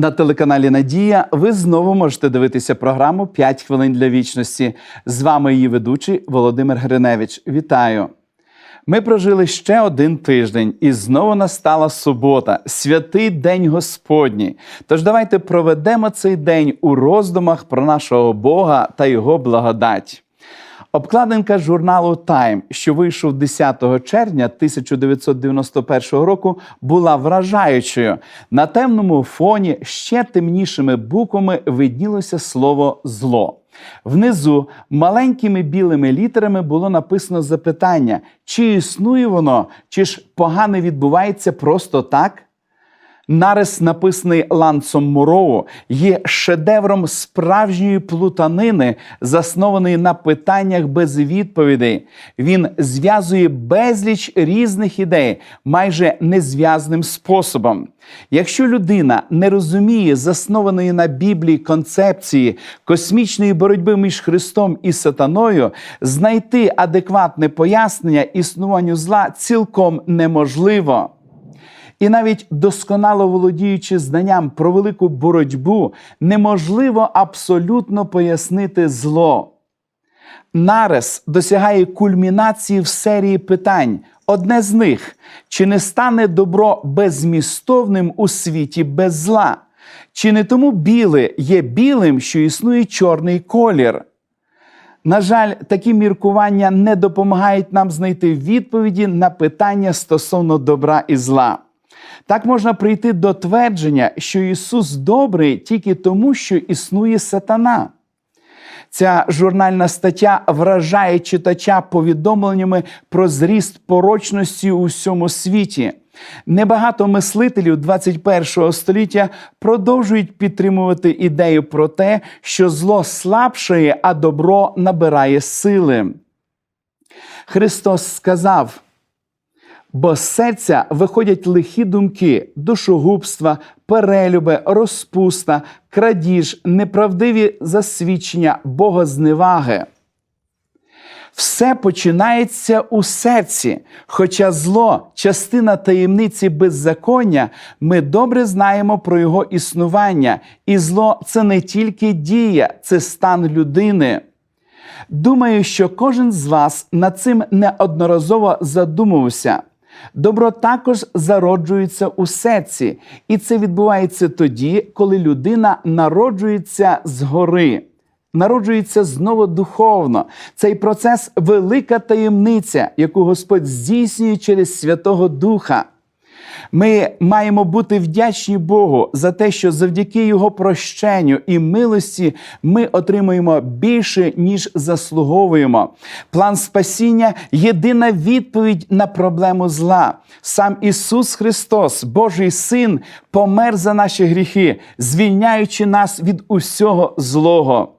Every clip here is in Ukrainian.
На телеканалі Надія ви знову можете дивитися програму «5 хвилин для вічності. З вами її ведучий Володимир Гриневич. Вітаю! Ми прожили ще один тиждень, і знову настала субота, святий день Господній. Тож давайте проведемо цей день у роздумах про нашого Бога та Його благодать. Обкладинка журналу Time, що вийшов 10 червня 1991 року, була вражаючою. На темному фоні ще темнішими буквами виднілося слово зло. Внизу маленькими білими літерами було написано запитання: чи існує воно, чи ж погане відбувається просто так? Нарис, написаний Ланцом Муроу, є шедевром справжньої плутанини, заснованої на питаннях без відповідей. Він зв'язує безліч різних ідей майже незв'язним способом. Якщо людина не розуміє заснованої на Біблії концепції космічної боротьби між Христом і Сатаною, знайти адекватне пояснення існуванню зла цілком неможливо. І навіть досконало володіючи знанням про велику боротьбу, неможливо абсолютно пояснити зло. Нарес досягає кульмінації в серії питань. Одне з них чи не стане добро беззмістовним у світі без зла? Чи не тому біле є білим, що існує чорний колір? На жаль, такі міркування не допомагають нам знайти відповіді на питання стосовно добра і зла. Так можна прийти до твердження, що Ісус добрий тільки тому, що існує сатана. Ця журнальна стаття вражає читача повідомленнями про зріст порочності у всьому світі. Небагато мислителів 21 століття продовжують підтримувати ідею про те, що зло слабшає, а добро набирає сили. Христос сказав. Бо з серця виходять лихі думки, душогубства, перелюби, розпуста, крадіж, неправдиві засвідчення, богозневаги. Все починається у серці. Хоча зло, частина таємниці беззаконня, ми добре знаємо про його існування, і зло це не тільки дія, це стан людини. Думаю, що кожен з вас над цим неодноразово задумувався. Добро також зароджується у серці, і це відбувається тоді, коли людина народжується згори, народжується знову духовно. Цей процес велика таємниця, яку Господь здійснює через Святого Духа. Ми маємо бути вдячні Богу за те, що завдяки Його прощенню і милості ми отримуємо більше, ніж заслуговуємо. План спасіння єдина відповідь на проблему зла. Сам Ісус Христос, Божий Син, помер за наші гріхи, звільняючи нас від усього злого.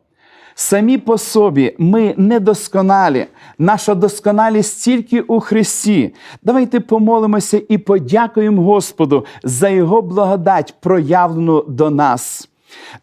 Самі по собі ми недосконалі. Наша досконалість тільки у Христі. Давайте помолимося і подякуємо Господу за Його благодать, проявлену до нас.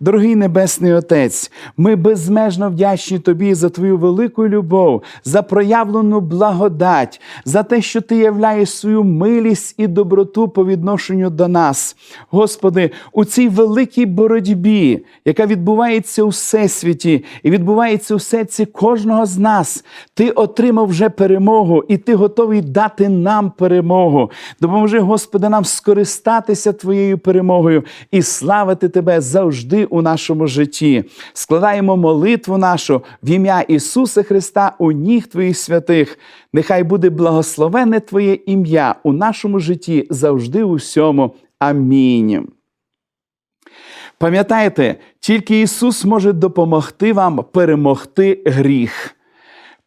Дорогий Небесний Отець, ми безмежно вдячні Тобі за Твою велику любов, за проявлену благодать, за те, що Ти являєш свою милість і доброту по відношенню до нас. Господи, у цій великій боротьбі, яка відбувається у всесвіті і відбувається у серці кожного з нас, Ти отримав вже перемогу, і Ти готовий дати нам перемогу. Допоможи, Господи, нам скористатися Твоєю перемогою і славити Тебе завжди завжди у нашому житті. Складаємо молитву нашу в ім'я Ісуса Христа у ніг Твоїх святих. Нехай буде благословене Твоє ім'я у нашому житті завжди у всьому. Амінь. Пам'ятайте, тільки Ісус може допомогти вам перемогти гріх.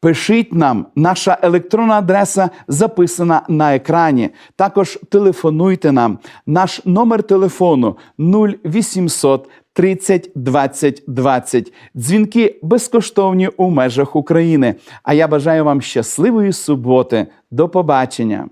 Пишіть нам, наша електронна адреса записана на екрані. Також телефонуйте нам. Наш номер телефону 0800 30 20 20. Дзвінки безкоштовні у межах України. А я бажаю вам щасливої суботи. До побачення!